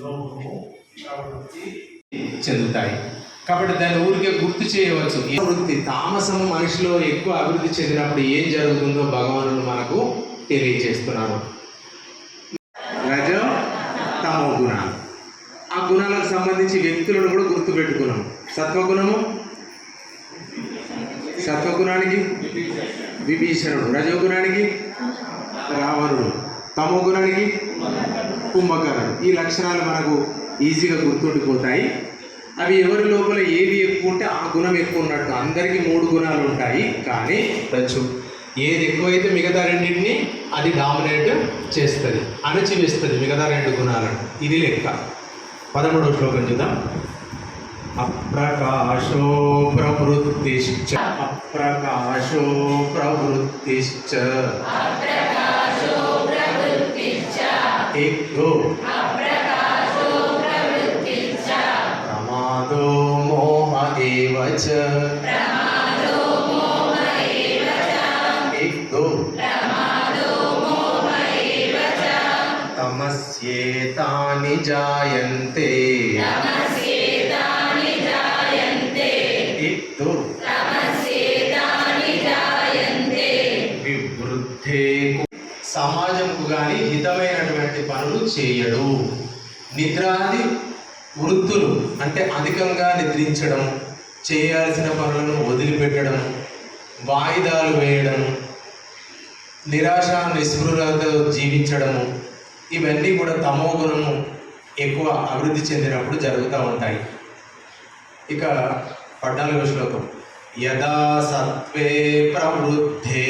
లోపము ప్రవృత్తి చెందుతాయి. కాబట్టి దాన్ని ఊరికే గుర్తు చేయవచ్చు వృత్తి తామసం మనిషిలో ఎక్కువ అభివృద్ధి చెందినప్పుడు ఏం జరుగుతుందో భగవానుడు మనకు తెలియజేస్తున్నారు రజ తమో గుణాలు. ఆ గుణాలకు సంబంధించి వ్యక్తులను కూడా గుర్తుపెట్టుకున్నాం. సత్వగుణము సత్వగుణానికి విభీషణుడు రజోగుణానికి రావణుడు. తమో గుణానికి కుంభకర్ణుడు. ఈ లక్షణాలు మనకు ఈజీగా గుర్తుండిపోతాయి. అవి ఎవరి లోపల ఏది ఎక్కువ ఉంటే ఆ గుణం ఎక్కువ ఉన్నట్టు అందరికీ మూడు గుణాలు ఉంటాయి. కానీ తచ్చు ఏది ఎక్కువైతే మిగతా రెండింటిని అది డామినేట్ చేస్తుంది అణచివేస్తుంది మిగతా రెండు గుణాలను. ఇది లెక్క. పదమూడవ శ్లోకం చూద్దాం. అప్రకాశో ప్రవృత్తిశ్చ. అప్రకాశో ప్రవృత్తిశ్చ. దిగ్గు ప్రమాదో మోహదేవ దిగ్గు తమస్యేతాని జాయంతే. దిగ్గు వివృద్ధే సమాజంకు కానీ హితమైనటువంటి పనులు చేయడు. నిద్రాది వృత్తులు అంటే అధికంగా నిద్రించడం చేయాల్సిన పనులను వదిలిపెట్టడం వాయిదాలు వేయడం నిరాశ నిస్పృహతో జీవించడము ఇవన్నీ కూడా తమో గుణము ఎక్కువ అభివృద్ధి చెందినప్పుడు జరుగుతూ ఉంటాయి. ఇక పద్నాలుగో శ్లోకం. యదా సత్వే ప్రవృద్ధే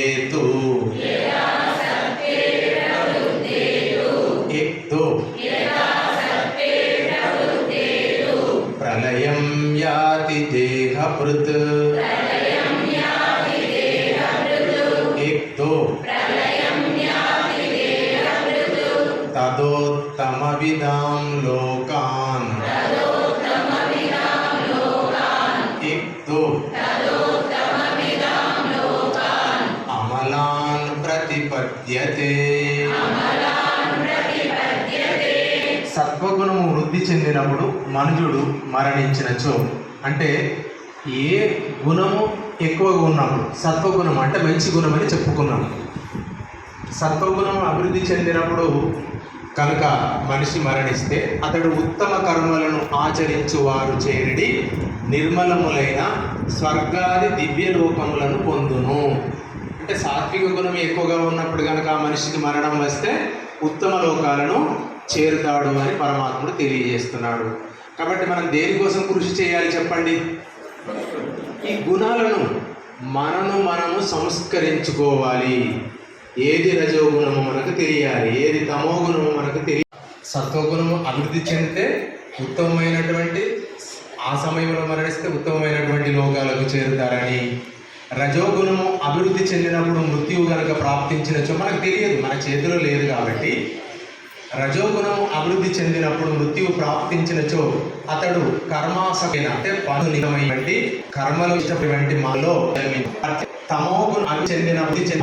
प्रलयं याति देहभृत् एक दो तदोत्तमविदां लोकान् एक दो अमलान् प्रतिपद्यते సత్వగుణము వృద్ధి చెందినప్పుడు మనుజుడు మరణించినచో. అంటే ఏ గుణము ఎక్కువగా ఉన్నప్పుడు సత్వగుణం అంటే మంచి గుణం అని చెప్పుకున్నాము. సత్వగుణం అభివృద్ధి చెందినప్పుడు కనుక మనిషి మరణిస్తే అతడు ఉత్తమ కర్మలను ఆచరించు వారు చేరిడి నిర్మలములైన స్వర్గాది దివ్య లోకములను పొందును. అంటే సాత్విక గుణం ఎక్కువగా ఉన్నప్పుడు కనుక ఆ మనిషికి మరణం వస్తే ఉత్తమ లోకాలను చేరుతాడు అని పరమాత్ముడు తెలియజేస్తున్నాడు. కాబట్టి మనం దేనికోసం కృషి చేయాలి చెప్పండి? ఈ గుణాలను మనను మనము సంస్కరించుకోవాలి. ఏది రజోగుణము మనకు తెలియాలి. ఏది తమో గుణము మనకు తెలియ సత్వగుణము అభివృద్ధి చెందితే ఉత్తమమైనటువంటి ఆ సమయంలో మరణిస్తే ఉత్తమమైనటువంటి లోకాలకు చేరుతారని రజోగుణము అభివృద్ధి చెందినప్పుడు మృత్యువు కనుక ప్రాప్తించినచో మనకు తెలియదు మన చేతిలో లేదు కాబట్టి. రజోగుణము అభివృద్ధి చెందినప్పుడు మృత్యువు ప్రాప్తించినచో అతడు కర్మాసమైన అంటే పను నిజమైనటువంటి కర్మలు ఇష్టమైనటువంటి మాలో తమోగుణం అభివృద్ధి చెందిన చెందిన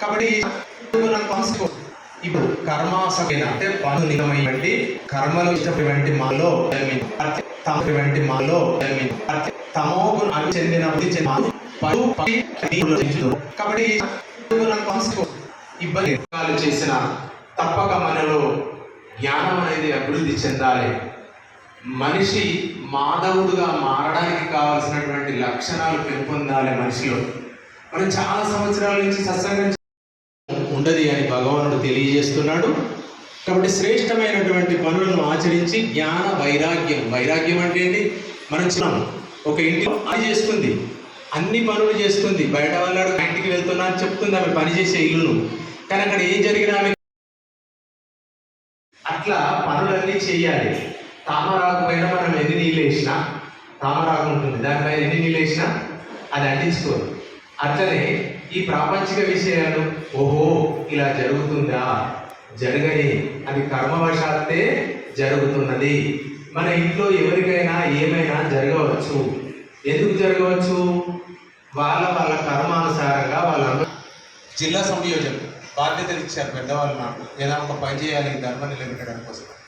కాబట్టి ఇప్పుడు కర్మాసమైన అంటే పను నిజమైనటువంటి కర్మలు ఇష్టమైనటువంటి మాలో తమటువంటి మాలో తమోగు అని చెందిన అభివృద్ధి చెందిన కాబట్టి ఇబ్బంది చేసిన తప్పక మనలో జ్ఞానం అనేది అభివృద్ధి చెందాలి. మనిషి మాధవుడుగా మారడానికి కావాల్సినటువంటి లక్షణాలు పెంపొందాలి మనిషిలో. మనం చాలా సంవత్సరాల నుంచి సత్సంగం ఉండదు అని భగవానుడు తెలియజేస్తున్నాడు. కాబట్టి శ్రేష్టమైనటువంటి పనులను ఆచరించి జ్ఞాన వైరాగ్యం. వైరాగ్యం అంటే ఏంటి? మనం చిన్నాం ఒక ఇంటిలో అది చేస్తుంది అన్ని పనులు చేస్తుంది బయట వాళ్ళాడు ఇంటికి వెళ్తున్నా అని చెప్తుంది ఆమె పని చేసే ఇల్లును. కానీ అక్కడ ఏం జరిగినా ఆమె అట్లా పనులన్నీ చేయాలి. తామరాకు పైన మనం ఎన్ని నీళ్ళు వేసినా తామరాకు ఉంటుంది. దానిపైన ఎన్ని నీళ్ళు వేసినా అది అంటించుకోదు అట్లనే ఈ ప్రాపంచిక విషయాలు ఓహో ఇలా జరుగుతుందా? జరగని అది కర్మవశాత్తే జరుగుతున్నది. మన ఇంట్లో ఎవరికైనా ఏమైనా జరగవచ్చు. ఎందుకు జరగవచ్చు? వాళ్ళ వాళ్ళ కర్మానుసారంగా వాళ్ళ జిల్లా సంయోజకం బాధ్యతలు ఇచ్చారు పెద్దవాళ్ళు నాకు. ఏదైనా ఒక పని చేయాలి ధర్మ నిలబెట్టడం కోసం.